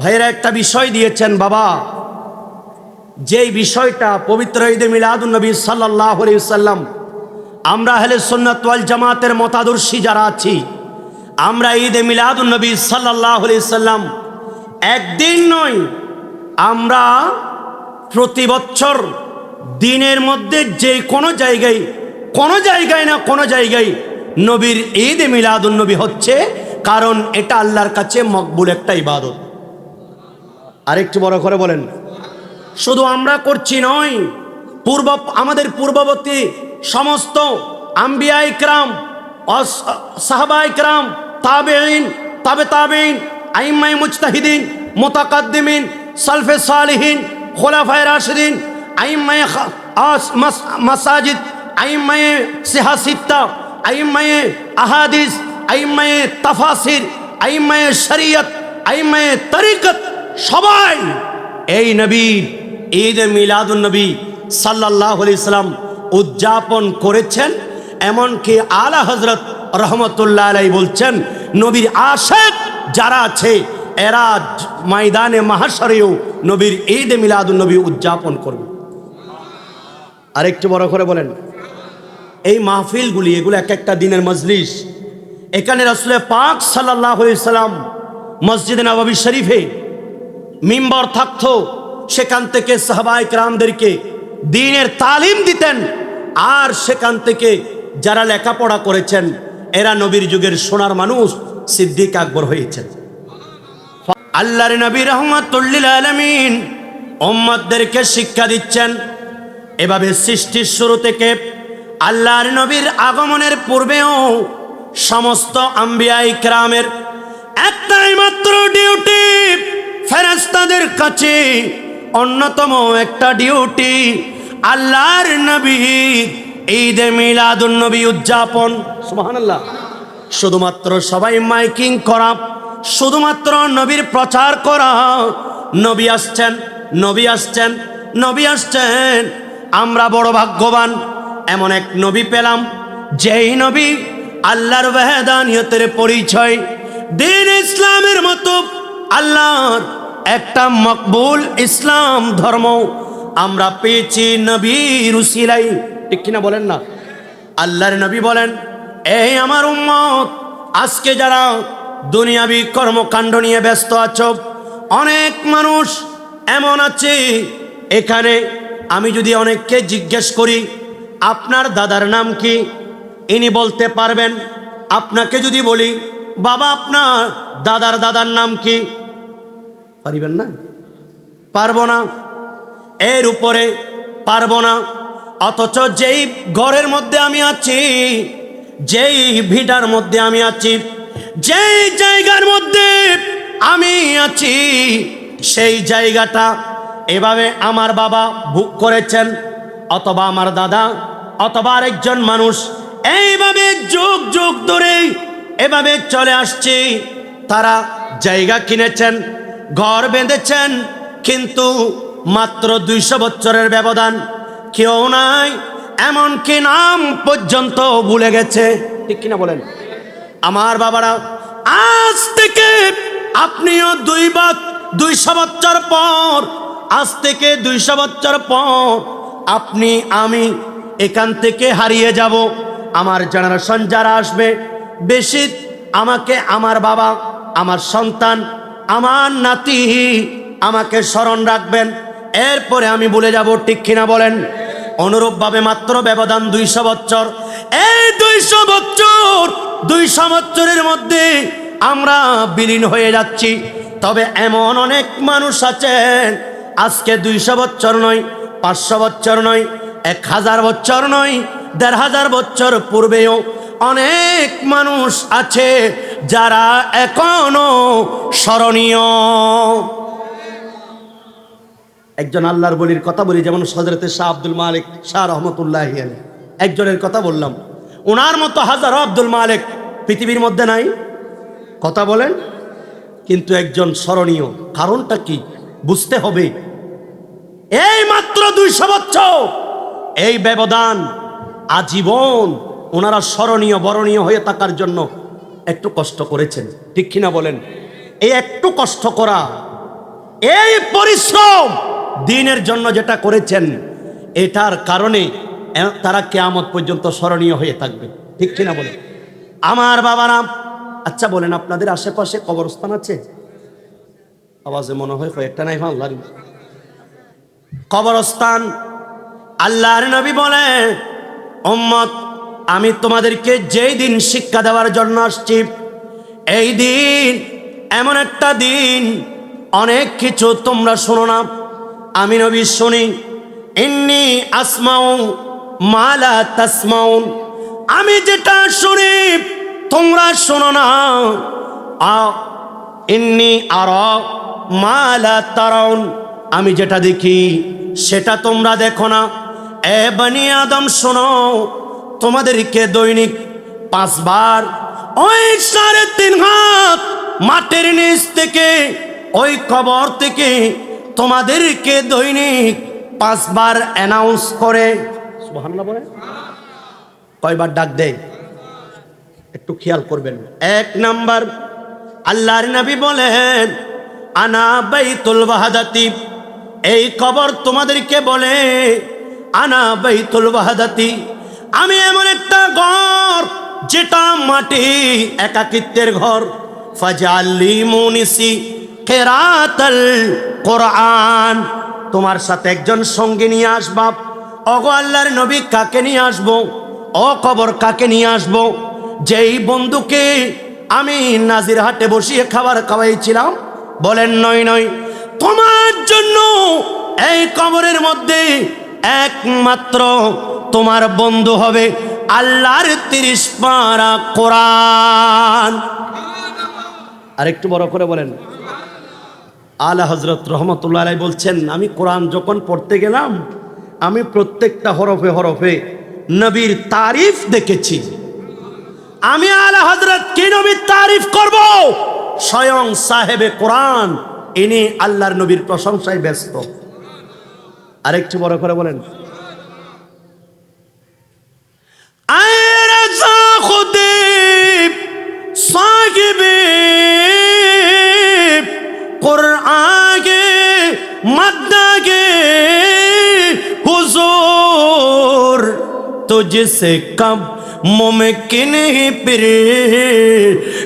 ভাইয়েরা, একটা বিষয় দিয়েছেন বাবা। যেই বিষয়টা পবিত্র ঈদে মিলাদুল নবী সাল্লাহ সাল্লাম আমরা হলে সন্ন্যত ওয়াল জামাতের মতাদর্শী যারা আছি, আমরা ঈদে মিলাদুল নবী সাল্লাহ সাল্লাম একদিন নয়, আমরা প্রতি বছর দিনের মধ্যে যে কোনো জায়গায় কোনো জায়গায় না কোনো জায়গায় নবীর ঈদ মিলাদুল নবী হচ্ছে, কারণ এটা আল্লাহর কাছে মকবুল একটা ইবাদত। আরেকটু বড় করে বলেন। শুধু আমরা করছি নয়, পূর্ব, আমাদের পূর্ববর্তী সমস্ত আম্বিয়া ইকরাম সাহাবা ইকরাম তাবেইন তাবে তাবেইন আইম্মাই মুজতাহিদিন, মোতাকাদ্দিমিন, সালফে সালিহিন, খোলাফায় রাশিদিন আইম্মাই মাসাজিদ আইম্মাই সিহাসিত্তা আইম্মাই আহাদিস আইম্মাই তাফাসির আইম্মাই শরিয়ত আইম্মাই তরিকত সবাই, এই নবী ঈদ মিলাদুন নবী সাল্লাহ সাল্লাম উদযাপন করেছেন। এমনকি আলা হজরত রহমতুল্লাহ আলাই বলছেন, নবীর আশেক যারা আছে, এরা ময়দানে মাহাসরেও নবীর ঈদ মিলাদুন নবী উদযাপন করবে। আরেকটু বড় করে বলেন, এই মাহফিলগুলি, এগুলো এক একটা দিনের মজলিস। এখানে রসুল পাক সাল্লাহ সাল্লাম মসজিদ নবাবী শরীফে মিম্বর থাকতো, সেখান থেকে সাহবাই রামদেরকে দিনের তালিম দিতেন। আর সেখান থেকে যারা লেখাপড়া করেছেন, এরা নবীর যুগের সোনার মানুষ, সিদ্দিক আকবর হয়েছেন। আল্লাহর নবী রহমতুল্লিল আলমিন ওম্মদদেরকে শিক্ষা দিচ্ছেন। এভাবে সৃষ্টির শুরু থেকে আল্লাহর নবীর আগমনের পূর্বেও সমস্ত আম্বিয়া ইকরামের একটাই মাত্র ডিউটি ফেরেস্তাদের কাছে অন্যতম একটা ডিউটি আল্লাহর নবী ঈদে মিলাদুন নবী উদযাপন। সুবহানাল্লাহ। শুধুমাত্র সবাই মাইকিং করা, শুধুমাত্র নবীর প্রচার করা, নবী আসছেন নবী আসছেন নবী আসছেন। আমরা বড় ভাগ্যবান, এমন এক নবী পেলাম, যেই নবী আল্লাহর ওয়াহদানিয়তের পরিচয়, দিন ইসলামের মতো আল্লাহর একটা মকবুল ইসলাম ধর্ম আমরা পেয়েছি নবীর উসিলাই ঠিক কিনা বলেন না? আল্লাহর নবী বলেন, এই আমার উম্মত, আজকে যারা দুনিয়াবি কর্মকাণ্ড নিয়ে ব্যস্ত আছো, অনেক মানুষ এমন আছে। এখানে আমি যদি অনেককে জিজ্ঞেস করি, আপনার দাদার নাম কি? ইনি বলতে পারবেন, আপনাকে যদি বলি, বাবা, আপনার দাদার দাদার নাম কি? পারিবেন না? পারব না। এর উপরে পারব না। অথচ যেই ঘরের মধ্যে আমি আছি, যেই ভিটার মধ্যে আমি আছি, যেই জায়গার মধ্যে আমি আছি, সেই জায়গাটা এভাবে আমার বাবা বুক করেছেন, অথবা আমার দাদা, অথবা আরেকজন মানুষ। এইভাবে যুগ যুগ ধরে এভাবে চলে আসছে। তারা জায়গা কিনেছেন ঘর বেঁধেছেন, কিন্তু মাত্র দুইশো বছরের ব্যবধান। কেউ নাই, এমনকি নাম পর্যন্ত ভুলে গেছে। ঠিক কিনা বলেন? আমার বাবারা, আজ থেকে আপনিও দুই বা দুইশো বছর পর, আজ থেকে দুইশো বছর পর আপনি, আমি এখান থেকে হারিয়ে যাব। আমার জেনারেশন যারা আসবে, বেশি আমাকে, আমার বাবা, আমার সন্তান আমার নাতি আমাকে স্মরণ রাখবেন। এরপরে আমি বলে যাব, ঠিক কিনা বলেন? অনুরূপভাবে মাত্র ব্যবধান দুইশো বছর এই দুইশো বছর দুইশো বছরের মধ্যে আমরা বিলীন হয়ে যাচ্ছি। তবে এমন অনেক মানুষ আছেন, আজকে দুইশো বছর নয়, পাঁচশো বছর নয়, এক হাজার বছর নয়, দেড় হাজার বছর পূর্বেও অনেক মানুষ আছে যারা এখনও স্মরণীয়। একজন আল্লাহর বলির কথা বলি, যেমন সজরতে শাহ আব্দুল মালিক শাহ রহমতুল্লাহ একজনের কথা বললাম, ওনার মতো হাজার আব্দুল মালিক পৃথিবীর মধ্যে নাই। কথা বলেন, কিন্তু একজন স্মরণীয়। কারণটা কি? বুঝতে হবে। এই মাত্র দুইশো বছর, এই ব্যবধান আজীবন ওনারা স্মরণীয়, বরণীয় হয়ে থাকার জন্য একটু কষ্ট করেছেন। ঠিক কিনা বলেন? এই একটু কষ্ট করা, এই পরিশ্রম দিনের জন্য যেটা করেছেন, এটার কারণে তারা কেয়ামত পর্যন্ত স্মরণীয় হয়ে থাকবে। ঠিক কিনা বলেন? আমার বাবারা আচ্ছা বলেন, আপনাদের আশেপাশে কবরস্থান আছে? আওয়াজে মনে হয় কয়েকটা নাই হ্যাঁ আল্লাহর কবরস্থান, আল্লাহর নবী বলে, উম্মত আমি তোমাদেরকে যেই দিন শিক্ষা দেওয়ার জন্য আসছি, এই দিন এমন একটা দিন, অনেক কিছু তোমরা শোনো না। আমি নবী শুনি, ইন্নি আসমাউ মালা তাসমাউন। আমি যেটা শুনি, তোমরা শোনো না। ইন্নি আর মালা তারাউন। আমি যেটা দেখি, সেটা তোমরা দেখো না। এ বানি আদম, শোনো তোমাদেরকে দৈনিক পাঁচবার ওই সাড়ে তিন হাত মাটির নিচ থেকে ওই কবর থেকে তোমাদেরকে দৈনিক পাঁচবার অ্যানাউন্স করে। কয়বার ডাক দেয়? একটু খেয়াল করবেন। এক নাম্বার আল্লাহর নবী বলেন আনা বাইতুল ওয়াহাদাতি। এই কবর তোমাদেরকে বলে আনা বাইতুল ওয়াহাদাতি। আমি এমন একটা ঘর, যেটা মাটি একাকিত্বের ঘর। ফাজাল্লি মুনিসি কেরাতাল কোরআন। তোমার সাথে একজন সঙ্গে নিয়ে আসবা। অগো আল্লাহর নবী কাকে নিয়ে আসব? ও কবর কাকে নিয়ে আসব? যেই বন্ধুকে আমি নাজির হাটে বসিয়ে খাবার খাওয়াইছিলাম, বলেন নয় নয়, তোমার জন্য এই কবরের মধ্যে একমাত্র তোমার বন্ধু হবে আল্লাহর তিরিশ পারা কোরআন। আরেকটু বড় করে বলেন। আলা হজরত রহমতুল্লাহ বলছেন, আমি কোরআন যখন পড়তে গেলাম, আমি প্রত্যেকটা হরফে হরফে নবীর তারিফ দেখেছি। আমি আলা হজরত কি নবীর তারিফ করব? স্বয়ং সাহেবে কোরআন, ইনি আল্লাহর নবীর প্রশংসায় ব্যস্ত। আরেকটু বড় করে বলেন। تجھ سے کب ممکن ہی پھر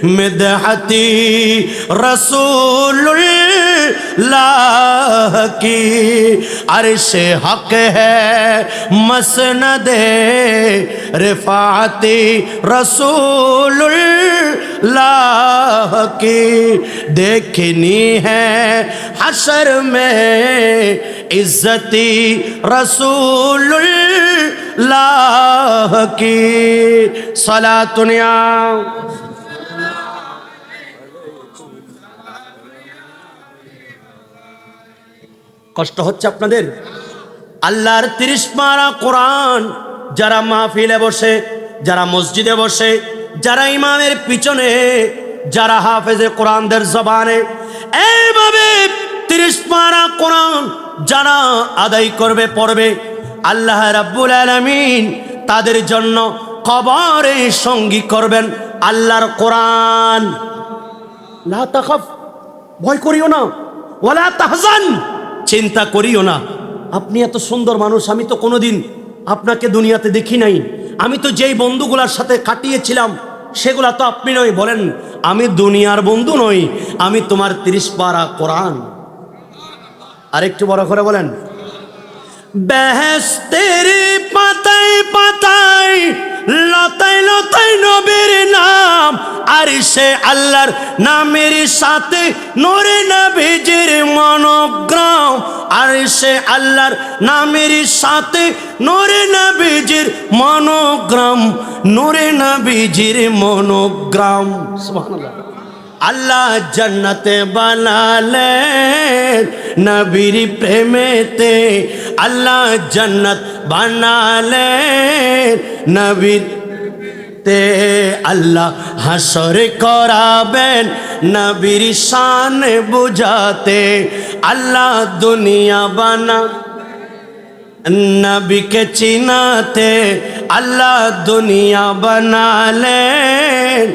مدحتی رسول اللہ کی عرش حق ہے، مسند رفاعتی رسول اللہ کی دیکھنی ہے حشر میں عزتی رسول اللہ লাহকি সলাতুনিয়া কষ্ট হচ্ছে আপনাদের? আল্লাহর তিরিশ মারা কোরআন যারা মাহফিলে বসে, যারা মসজিদে বসে, যারা ইমামের পিছনে, যারা হাফেজে কোরআনদের জবানে, এইভাবে তিরিশ মারা কোরআন যারা আদায় করবে, পড়বে আল্লাহ রাব্বুল আলামিন তাদের জন্য কবরে সঙ্গী করবেন আল্লাহর কোরআন। ভয় করিও না। ওয়ালা তাহজান, চিন্তা করিও না। আপনি এত সুন্দর মানুষ, আমি তো কোনোদিন আপনাকে দুনিয়াতে দেখি নাই। আমি তো যেই বন্ধুগুলার সাথে কাটিয়েছিলাম, সেগুলা তো আপনি নয়, বলেন, আমি দুনিয়ার বন্ধু নই, আমি তোমার তিরিশ পারা কোরআন। আরেকটু বড় করে বলেন বেহেস্তের পাতায় পাতায়, লতায় লতায় নবীর নাম। আর সে আল্লাহর নামের সাথে নরে নবীজির মনোগ্রাম। আর সে আল্লাহর নামের সাথে নরে নবীজির মনোগ্রাম, নরে নবীজির মনোগ্রাম। সুবহানাল্লাহ। আল্লাহ জন্নতে বানালেন, নবীর প্রেমেতে আল্লাহ জন্নত বানালেন নবীর তে আল্লাহ হাসর করাবেন, নবীর শান বুঝাতে আল্লাহ দুনিয়া বানা, নবীকে চিনাতে আল্লাহ দুনিয়া বানালেন।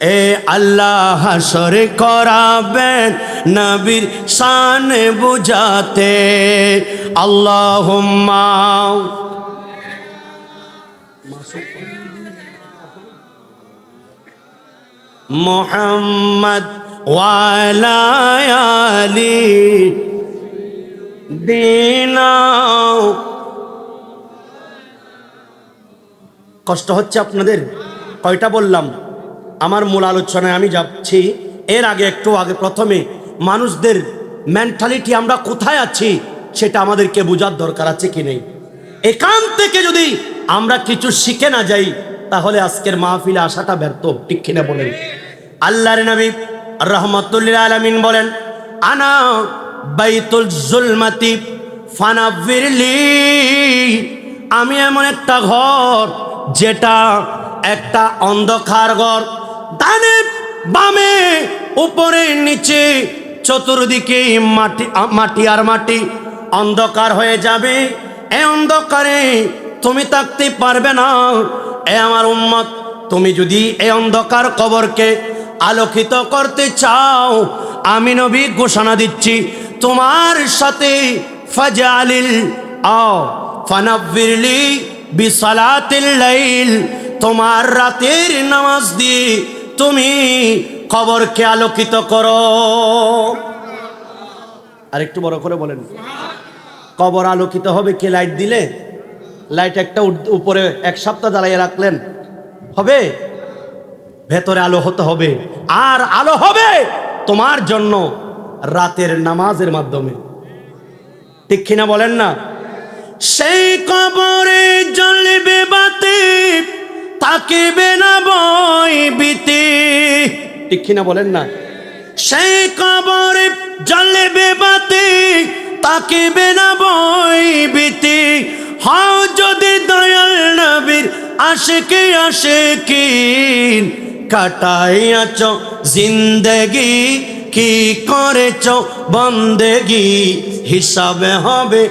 এ আল্লাহ হাসর করাবেন নবীর শান বুঝাতে। আল্লাহ মোহাম্মদ ওয়ালায়ালি দিনাও কষ্ট হচ্ছে আপনাদের? কয়টা বললাম? আমার মূল আলোচনায় আমি যাচ্ছি। এর আগে একটু আগে প্রথমে মানুষদের মেন্টালিটি আমরা কোথায় আছি সেটা আমাদেরকে বোঝার দরকার আছে কি নেই। এখান থেকে যদি আমরা কিছু শিখে না যাই, তাহলে আজকের মাহফিলে আসাটা ব্যর্থ। ঠিক কিনা বলেন? আল্লাহর নবী রহমতুল্লাহ আলমিন বলেন, আনা বাইতুল জুলমাতি ফানাবিরলি আমি এমন একটা ঘর, যেটা একটা অন্ধকার ঘর ডানে বামে, উপরে, নিচে, চতুর্দিকে মাটি মাটি আর মাটি অন্ধকার হয়ে যাবে। এ অন্ধকারে তুমি থাকতে পারবে না। এ আমার উম্মত, তুমি যদি এই অন্ধকার কবরকে আলোকিত করতে চাও, আমি নবী ঘোষণা দিচ্ছি, তোমার সাথে ফাজালিল আও ফানাব্বিরলি বিসালাতিল লাইল, তোমার রাতের নামাজ দিয়ে তুমি কবরকে আলোকিত করো। আর একটু বড় করে বলেন। কবর আলোকিত হবে কে লাইট দিলে? লাইট একটা উপরে এক সপ্তাহ জ্বালিয়ে রাখলেন। হবে? ভেতরে আলো হতে হবে। আর আলো হবে তোমার জন্য রাতের নামাজের মাধ্যমে। ঠিক কিনা বলেন না? সেই কবরে জ্বলবে বাতি তাকিবে না বই বিতি। ঠিক কিনা বলেন না? সেই কবরে জ্বলবে বাতি তাকিবে না বই বিতি। হও যদি দয়াল নবীর আশিকি আশিকিন, কাটাইয়াছ জিন্দগি, কি করেছ বন্দেগি? হিসাবে হবে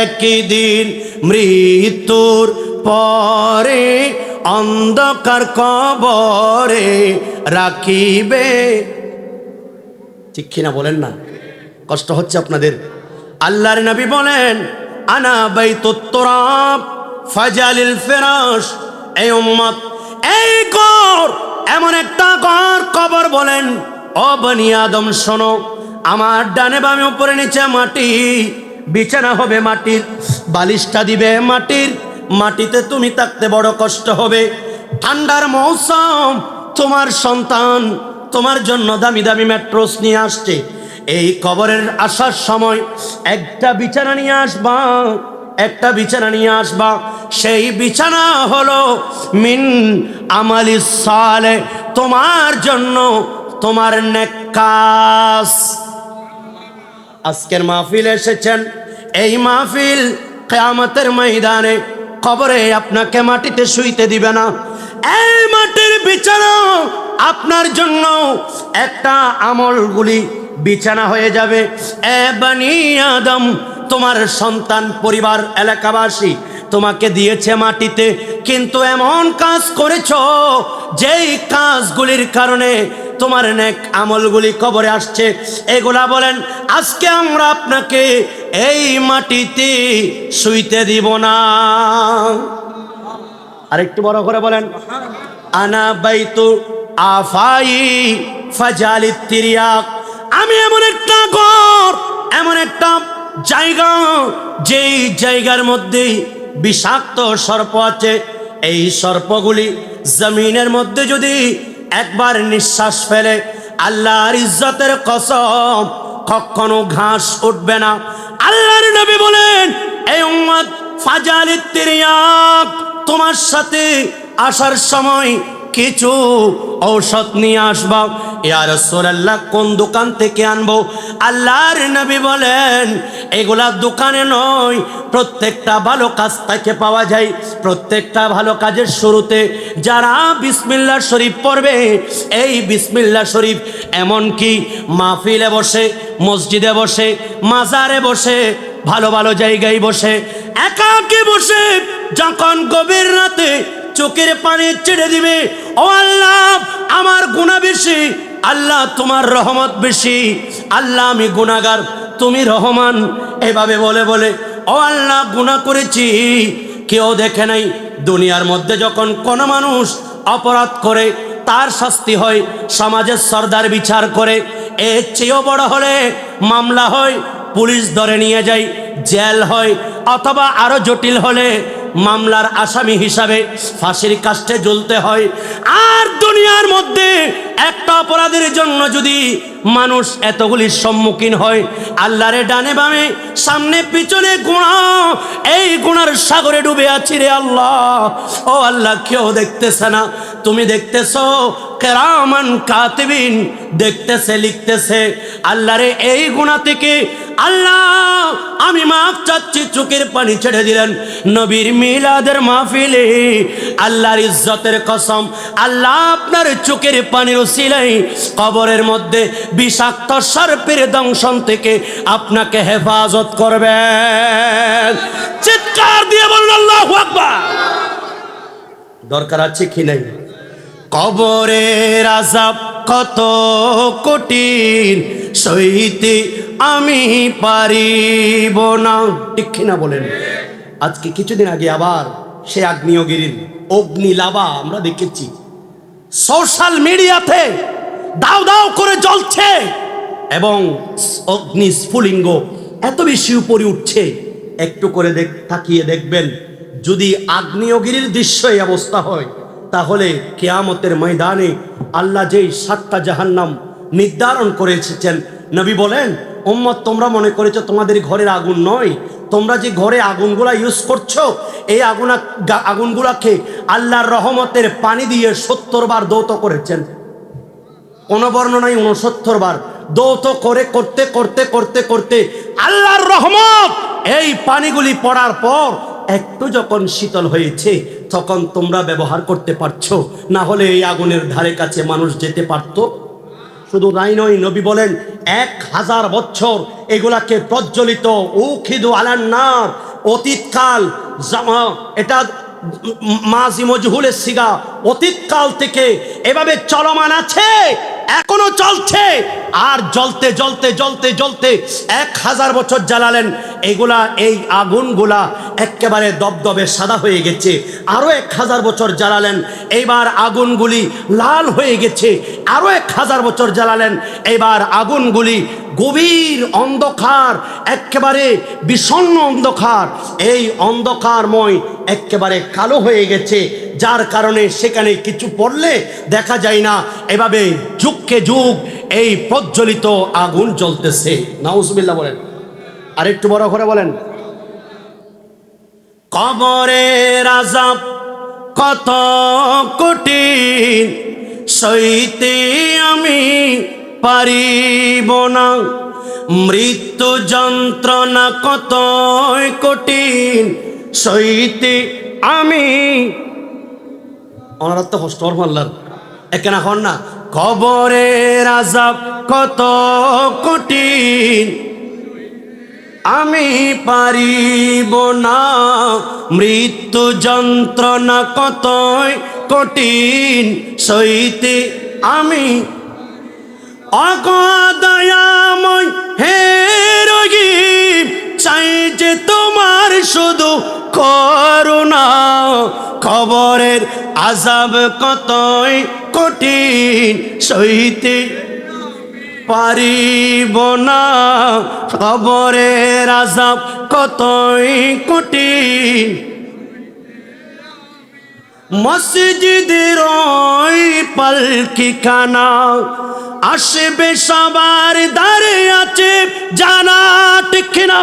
একই দিন, মৃত্যুর পরে অন্ধকার কবরে রাখিবে। ঠিক কিনা বলেন না? কষ্ট হচ্ছে আপনাদের। আল্লাহর নবী বলেন, আনা বাইতুত্তরাব ফাজালিল ফিরাশ। এই উম্মত, এই ঘর, এমন একটা কর কবর বলেন, ও বনি আদম, শোনো, আমার ডানে বামে উপরে নিচে মাটি, বিছানা হবে মাটির, বালিশটা দিবে মাটির মাটিতে তুমি থাকতে বড় কষ্ট হবে। ঠান্ডার মৌসুম, তোমার সন্তান তোমার জন্য দামি দামি ম্যাট্রোস নিয়ে আসছে। এই কবরের আসার সময় একটা বিছানা নিয়ে আসবা, একটা বিছানা নিয়ে আসবা। সেই বিছানা হলো, মিন আমালি সালে, তোমার জন্য তোমার নেকাস আজকের মাহফিল এসেছেন। এই মাহফিল কেয়ামতের ময়দানে কবরে আপনাকে মাটিতে শুইতে দিবে না। এই মাটির বিছানা আপনার জন্য একটা আমলগুলি বিছানা হয়ে যাবে। এ বানি আদম, তোমার সন্তান, পরিবার, এলাকাবাসী, তোমাকে দিয়েছে মাটিতে, কিন্তু এমন কাজ করেছ যেই কাজগুলির কারণে তোমার নেক আমলগুলি কবরে আসছে। এগুলা বলেন, আজকে আমরা আপনাকে এই মাটিতে শুইতে দিব না। আরেকটু বড় করে বলেন, আনা বাইতু আফাই ফাজালিত তিরিয়াক। আমি এমন একটা ঘর, এমন একটা জায়গা, যেই জায়গার মধ্যে বিষাক্ত সর্প আছে। এই সর্পগুলি জমিনের মধ্যে যদি একবার নিঃশ্বাস ফেলে, আল্লাহর ইজ্জতের কসম, কখনো ঘাস উঠবে না। আল্লাহর নবী বলেন এই উম্মত ফাজালিত তোমার সাথে আসার সময় কিছু ঔষধ নিয়ে আসবা। ইয়ার সোরাল্লাহ কোন দোকান থেকে আনব? আল্লাহর নবী বলেন, এগুলা দোকানে নয়, প্রত্যেকটা ভালো কাজ থেকে পাওয়া যায়। প্রত্যেকটা ভালো কাজের শুরুতে যারা বিসমিল্লা শরীফ পড়বে, এই বিসমিল্লা শরীফ এমনকি মাহফিলে বসে, মসজিদে বসে, মাজারে বসে, ভালো ভালো জায়গায় বসে, একাকে বসে, যখন গভীর রাতে চোখের পানি ছেড়ে দিবে। ও আল্লাহ, আমার গুণা বেশি। আল্লাহ, তোমার রহমত বেশি। আল্লাহ, আমি গুণাগার তুমি রহমান। এভাবে বলে বলে, ও আল্লাহ গুণা করেছি। কেউ দেখে নাই, দুনিয়ার মধ্যে যখন কোনো মানুষ অপরাধ করে, তার শাস্তি হয়, সমাজের সর্দার বিচার করে, এর চেয়েও বড় হলে মামলা হয়, পুলিশ ধরে নিয়ে যায়, জেল হয়, অথবা আরও জটিল হলে মামলার আসামি হিসাবে ফাঁসির কাস্টে জ্বলতে হয়। আর দুনিয়ার মধ্যে একটা অপরাধের জন্য যদি মানুষ এতগুলির সম্মুখীন হয়, আল্লাহরে ডানে বামে, সামনে পিছনে গুণা, এই গুণার সাগরে ডুবে আছি রে আল্লাহ। ও আল্লাহ, কেউ দেখতেছে না। তুমি দেখতেছ কেরামান কাতিবিন দেখতেছে, লিখতেছে, আল্লাহরে এই গুণা থেকে আল্লাহ, আমি মাফ চাচ্ছি, চোখের পানি ছেড়ে দিলেন নবীর মিলাদের মাহফিলে। আল্লাহর ইজ্জতের কসম, আল্লাহ আপনার চোখের পানির সিলাই কবরের মধ্যে বিষাক্ত সর্পের দংশন থেকে আপনাকে হেফাজত করবেন চিৎকার দিয়ে বলুন, আল্লাহ দরকার আছে কি নাই? কবরের আজাব কত কঠিন, সইতে আমি পারিব না। ঠিক না বলেন? আজকে কিছুদিন আগে আবার সে আগ্নেয়গিরির অগ্নি লাভা আমরা দেখেছি। সোশ্যাল মিডিয়াতে দাও দাও করে জ্বলছে এবং অগ্নি স্ফুলিঙ্গ এত বেশি উপরে উঠছে। একটু করে দেখ, তাকিয়ে দেখবেন, যদি আগ্নেয়গিরির দৃশ্য এই অবস্থা হয় তাহলে কেয়ামতের ময়দানে আল্লাহ যেই সাতটা জাহান্নাম নির্ধারণ করে এসেছেন, নবী বলেন, উম্মত, তোমরা মনে করেছ তোমাদের ঘরের আগুন নয়, তোমরা যে ঘরে আগুনগুলা ইউজ করছ, এই আগুনা আগুনগুলাকে আল্লাহর রহমতের পানি দিয়ে সত্তর বার দৌত করেছেন। কোন বর্ণনায় উনসত্তর বার দৌত করে, করতে করতে করতে করতে আল্লাহর রহমত এই পানিগুলি পড়ার পর একটু যখন শীতল হয়েছে, তখন তোমরা ব্যবহার করতে পারছ। না হলে এই আগুনের ধারে কাছে মানুষ যেতে পারতো। শুধু তাই নয়, নবী বলেন, এক হাজার বছর এগুলাকে প্রজ্বলিত উখিদু আলান্নার অতীতকাল জামা, এটা মাঝি মজহুলের সিগা, অতীতকাল থেকে এভাবে চলমান আছে, এখনও চলছে। আর জ্বলতে জ্বলতে জ্বলতে জ্বলতে এক হাজার বছর জ্বালালেন। এগুলা, এই আগুনগুলা একেবারে দবদবে সাদা হয়ে গেছে। আরও এক হাজার বছর জ্বালালেন। এইবার আগুনগুলি লাল হয়ে গেছে। আরও এক হাজার বছর জ্বালালেন। এবার আগুনগুলি গভীর অন্ধকার, একেবারে বিষণ্ণ অন্ধকার। এই অন্ধকারময় একেবারে কালো হয়ে গেছে। যার কারণে সেখানে কিছু পড়লে দেখা যায় না। এভাবে যুগকে যুগ এই প্রজ্বলিত আগুন জ্বলতেছে। নাউজবিল্লা বলেন। আরেকটু বড় করে বলেন। কবরে আজাব কত কঠিন, সইতে আমি পারিব না। মৃত্যু যন্ত্রণা কত কঠিন, সইতে আমি তো কষ্ট মারলাম এখানে হন না। কবরের আজাব কত কঠিন। আমি পারিব না, মৃত্যু যন্ত্রণা কতই কঠিন। সইতে আমি অগদয়াময় হে রোগী চাই যে তোমার শুধু করুণা। খবরের আজাব কতই কঠিন, সইতে পারিব না। খবরের আজাব কতই কঠিন। মসজিদের পালকি খানা আসবে সবার দাঁড়ে আছে জানা ঠিক না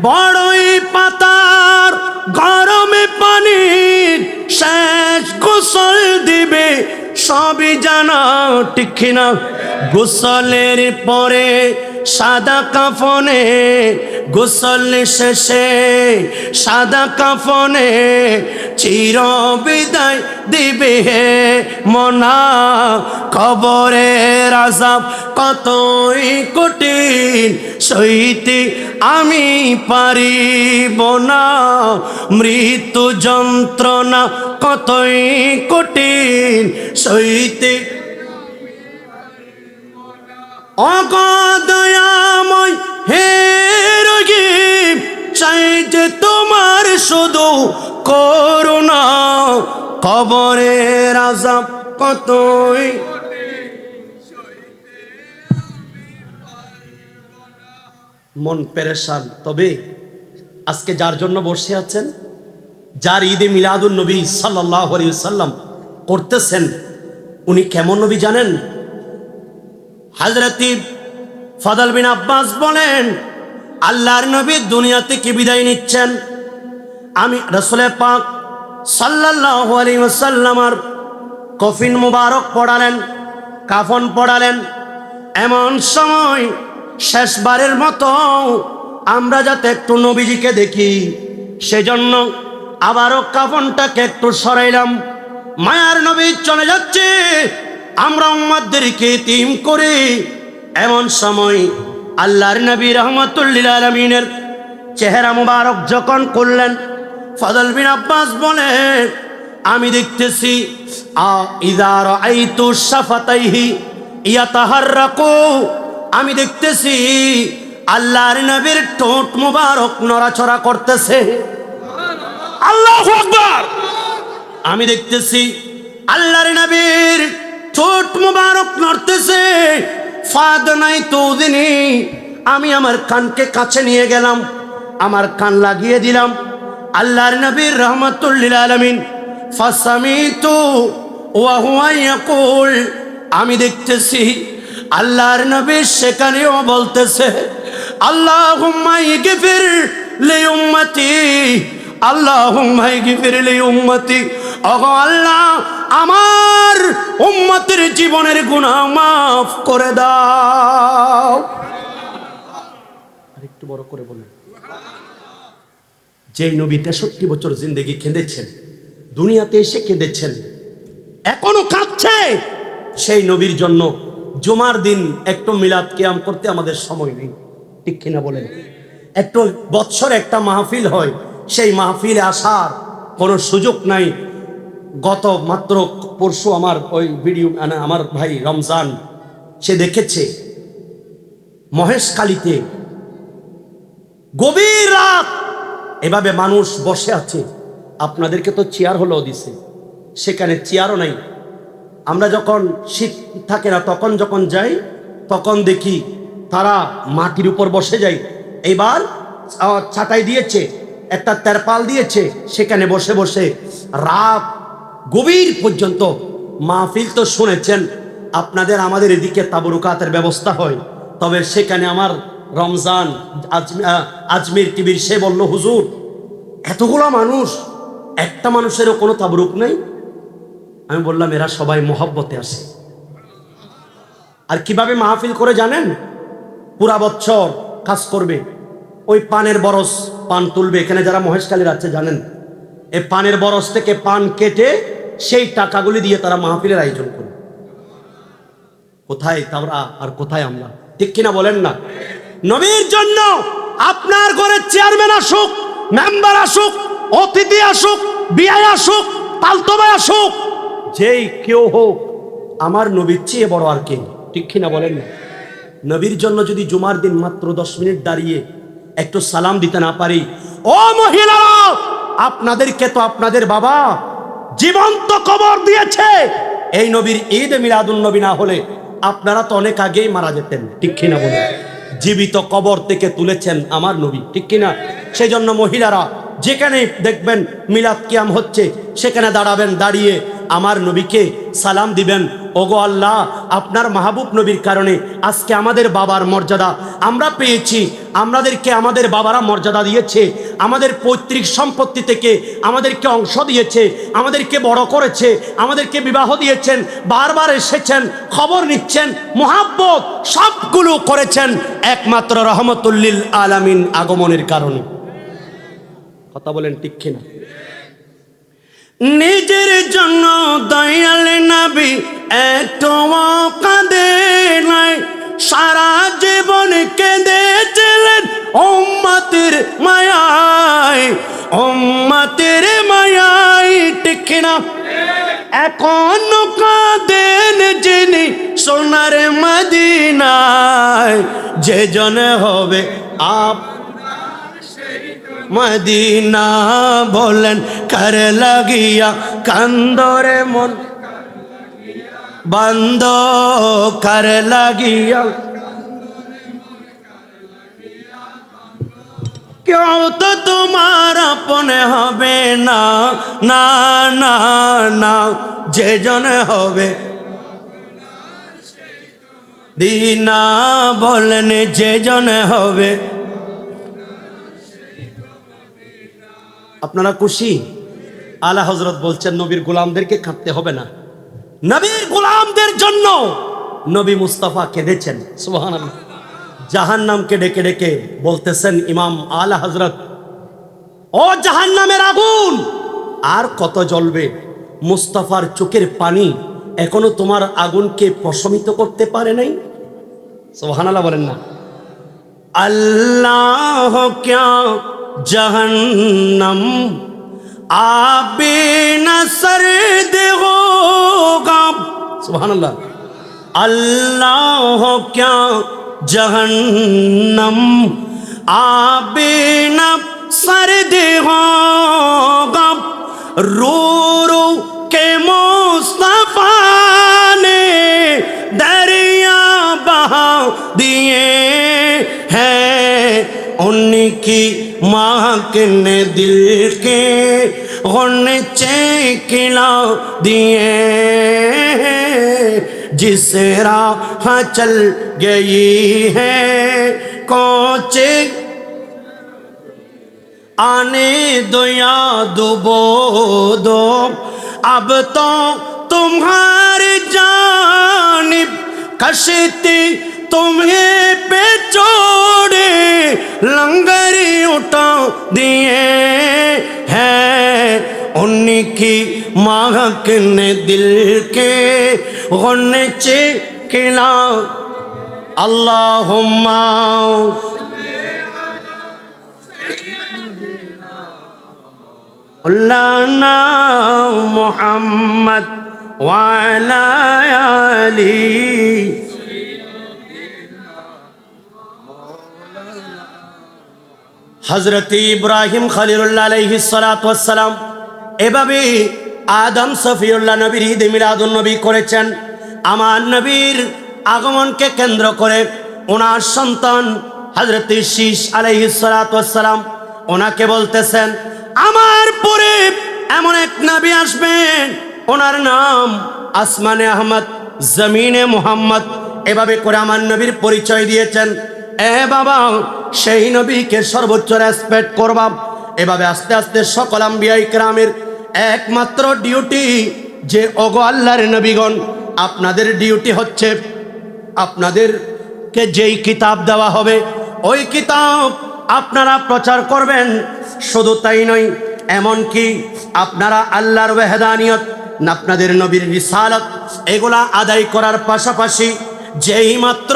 বড়ই পাতার গরমে পানি শেষ গোসল দিবে সবই জানা ঠিক না গোসলের পরে সাদা কাফনে গোসল শেষে, সাদা কাফনে চির বিদায় দিবে হে মনা। কবরের আজাব কতই কঠিন, সইতে আমি পারিব না। মৃত্যু যন্ত্রণা কতই কঠিন, সইতে অগদয়াময় হে রহিম চাই যে তোমার শুধু করুণা, কবরের আজাব কতই মন পেরেশান। তবে আজকে যার জন্য বসে আছেন, যার ঈদে মিলাদুল নবী সাল্লাহ সাল্লাম করতেছেন, উনি কেমন নবী জানেন? হাজরতি ফদল বিন আব্বাস বলেন, আল্লাহর নবী দুনিয়া থেকে বিদায় নিচ্ছেন? আমি রসুলে পাক সাল্লাহ আলী ওসাল্লামার কফিন মুবারক পড়ালেন, কাফন পড়ালেন। এমন সময় শেষবারের মতো আমরা যাতে একটু নবীজিকে দেখি, সেজন্য আবারও কাফনটাকে একটু সরাইলাম। মায়ার নবী চলে যাচ্ছে। আমরা উম্মাদেরকে তিম করে এমন সময় আল্লাহর নবী রহমতুল্লিল আলমিনের চেহারা মুবারক যখন করলেন ফদল বিন আব্বাস বলে, আমি দেখতেছি আমি দেখতেছি আল্লাহর নবীর ঠোঁট মুবারক নড়াচড়া করতেছে। আল্লাহু আমি দেখতেছি আল্লাহর নবীর ঠোঁট মুবারক নড়তেছে। ফাদ নাই তৌদিনী আমি আমার কানকে কাছে নিয়ে গেলাম, আমার কান লাগিয়ে দিলাম। আল্লাহর নবীর রহমতুল্লিল আলমিন, ফাসামিতু ওয়া হুয়া ইয়াকুল। আমি দেখতেছি, আল্লাহর নবী সেখানেও বলতেছে আল্লাহ আল্লাহুম্মা ইগফির লি উম্মতি। আল্লাহুম্মা ইগফির লি উম্মতি। ওগো আল্লাহ, আমার জীবনের গুনাহ মাফ করে দাও। আরেকটু বড় করে বলুন। যেই নবী তেষট্টি বছর জিন্দগি কেঁদেছেন দুনিয়াতে এসে কেঁদেছেন এখনও কাঁদছে, সেই নবীর জন্য জুমার দিন একটু মিলাদ কিয়াম করতে আমাদের সময় নেই। ঠিক কিনা বলেন? একটু বৎসর একটা মাহফিল হয়, সেই মাহফিলে আসার কোনো সুযোগ নাই গত মাত্র পরশু আমার ওই ভিডিও মানে আমার ভাই রমজান, সে দেখেছে মহেশখালীতে গভীর রাত। এভাবে মানুষ বসে আছে। আপনাদেরকে তো চেয়ার হলেও দিছে। সেখানে চেয়ারও নাই। আমরা যখন শীত থাকে না, তখন যখন যাই, তখন দেখি তারা মাটির উপর বসে যায়। এবার ছাটাই দিয়েছে, একটা তেরপাল দিয়েছে, সেখানে বসে বসে রাত গভীর পর্যন্ত মাহফিল তো শুনেছেন, আপনাদের আমাদের এদিকে তাবরুকাতের ব্যবস্থা হয়। তবে সেখানে আমার রমজান আজমির টিভির সে বলল, হুজুর, এতগুলো মানুষ, একটা মানুষেরও কোনো তাবরুক নেই? আমি বললাম, এরা সবাই মহব্বতে আসে। আর কীভাবে মাহফিল করে জানেন? পুরা বছর কাজ করবে। ওই পানের বরস পান তুলবে। এখানে যারা মহেশকালীর আছে, জানেন? এই পানের বরস থেকে পান কেটে সেই টাকাগুলি দিয়ে তারা মাহফিলের আয়োজন করবে কোথায় তারা আর কোথায় আমরা? ঠিক কিনা বলেন না? নবীর জন্য আপনার ঘরে চেয়ারম্যান আসুক, মেম্বার আসুক, অতিথি আসুক বিয়ায় আসুক পালতবাই আসুক, যেই কেউ হোক, আমার নবীর চেয়ে বড় আর কে? ঠিক কিনা বলেন না? নবীর জন্য যদি জুমার দিন মাত্র দশ মিনিট দাঁড়িয়ে একটু সালাম দিতে না পারি, ও মহিলারা, আপনাদেরকে তো আপনাদের বাবা জীবন্ত কবর দিয়েছে। এই নবীর ঈদ মিলাদুল নবী না হলে আপনারা তো অনেক আগেই মারা যেতেন। ঠিক কিনা বলে জীবিত কবর থেকে তুলেছেন আমার নবী, ঠিক কিনা? সেই জন্য মহিলারা যেখানে দেখবেন মিলাদ কিয়াম হচ্ছে, সেখানে দাঁড়াবেন, দাঁড়িয়ে আমার নবীকে সালাম দিবেন। ওগো আল্লাহ, আপনার মাহবুব নবীর কারণে আজকে আমাদের বাবার মর্যাদা আমরা পেয়েছি। আমাদেরকে আমাদের বাবারা মর্যাদা দিয়েছে। আমাদের পৈতৃক সম্পত্তি থেকে আমাদেরকে অংশ দিয়েছে। আমাদেরকে বড় করেছে। আমাদেরকে বিবাহ দিয়েছেন। বারবার এসেছেন, খবর নিচ্ছেন, মোহাব্বত সবগুলো করেছেন। একমাত্র রহমতুল্লিল আলামিন আগমনের কারণে। কথা বলেন ঠিক কিনা? নিজের জন্য দয়াল নবী এত কাঁদে নাই। সারা জীবন কেঁদেছিলেন ওম্মাতের মায়ায়। ওম্মাতের মায়ায় ঠিক না। এখন কাঁদেন যিনি সোনার মদিনায়। যে জন হবে আপ মদিনা বলেন, কর লাগিয়া কান্দরে মন? বন্ধ কর লাগিয়া? কেউ তো তোমার আপনে হবে না না না না, যে জনে হবে। দিনা বলেন, যে জনে হবে। আপনারা খুশি? আলা হজরত বলছেন, নবীর গোলামদেরকে খাটতে হবে না। নবীর গোলামদের জন্য নবী মুস্তাফা কেঁদেছেন। সুহান জাহান নামকে ডেকে ডেকে বলতেছেন, ইমাম আলা হজরত ও জাহান নামের আগুন, আর কত জ্বলবে? মুস্তাফার চোখের পানি এখনও তোমার আগুনকে প্রশমিত করতে পারে নাই? সোহানালা বলেন না। আল্লাহ ক্যা جہنم آپ نصر ہوگا۔ سبحان اللہ۔ اللہ کیا جہنم آپ سرد ہوگا۔ رو رو کے مصطفیٰ نے دریا بہا دیے ہیں۔ ان کی مہکن دل کے غن چلا دیے جس راہ چل گئی ہے کوچے آنے دو یا دبو دو اب تو تمہاری جانب کشتی تمہیں پہ چوڑے لنگر اٹھا دیے ہیں ان کی مہک نے دل کے غنچے کلا اللہم مولانا محمد وعلا علی হজরত ইব্রাহিম খলিলুল্লাহ আলহি সালাম এভাবে আদম সফিউল্লাহ নবীর ঈদ মিলাদুল নবী করেছেন। আমার নবীর আগমনকে কেন্দ্র করে ওনার সন্তান হজরত শীষ আলহি সালাম ওনাকে বলতেছেন, আমার পরে এমন এক নবী আসবেন ওনার নাম আসমানে আহমদ, জমিনে মোহাম্মদ। এভাবে করে আমার নবীর পরিচয় দিয়েছেন। এ বাবা, সেই নবীকে সর্বোচ্চ রেসপেক্ট করবাম এভাবে আস্তে আস্তে সকল আম্বিয়াই গ্রামের একমাত্র ডিউটি যে, ওগো আল্লাহর নবীগণ, আপনাদের ডিউটি হচ্ছে, আপনাদেরকে যেই কিতাব দেওয়া হবে, ওই কিতাব আপনারা প্রচার করবেন। শুধু তাই নয়, এমনকি আপনারা আল্লাহর ওয়েহদানিয়ত আপনাদের নবীর রিসালত, এগুলা আদায় করার পাশাপাশি যেই মাত্র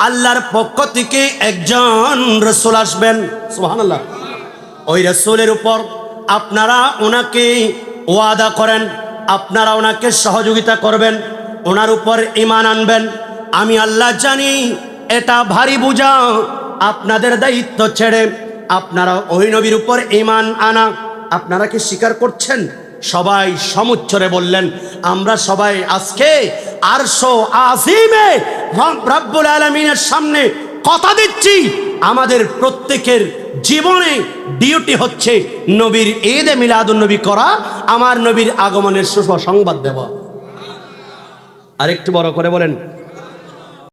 আল্লাহর পক্ষ থেকে একজন রসুল আসবেন। সুবহানাল্লাহ। ওই রসুলের উপর আপনারা ওনাকে ওয়াদা করেন, আপনারা ওনাকে সহযোগিতা করবেন, ওনার উপর ইমান আনবেন। আমি আল্লাহ জানি, এটা ভারী বোঝা, আপনাদের দায়িত্ব ছেড়ে আপনারা ওই নবীর উপর ইমান আনা। আপনারা কি স্বীকার করছেন? সবাই সমুচ্চরে বললেন, আমরা সবাই আজকে আরশো আজিমে রব- রব্বুল আলমিনের সামনে কথা দিচ্ছি। আমাদের প্রত্যেকের জীবনে ডিউটি হচ্ছে নবীর ঈদে মিলাদুন নবী করা, আমার নবীর আগমনের সুসংবাদ দেওয়া। আরেকটু বড় করে বলেন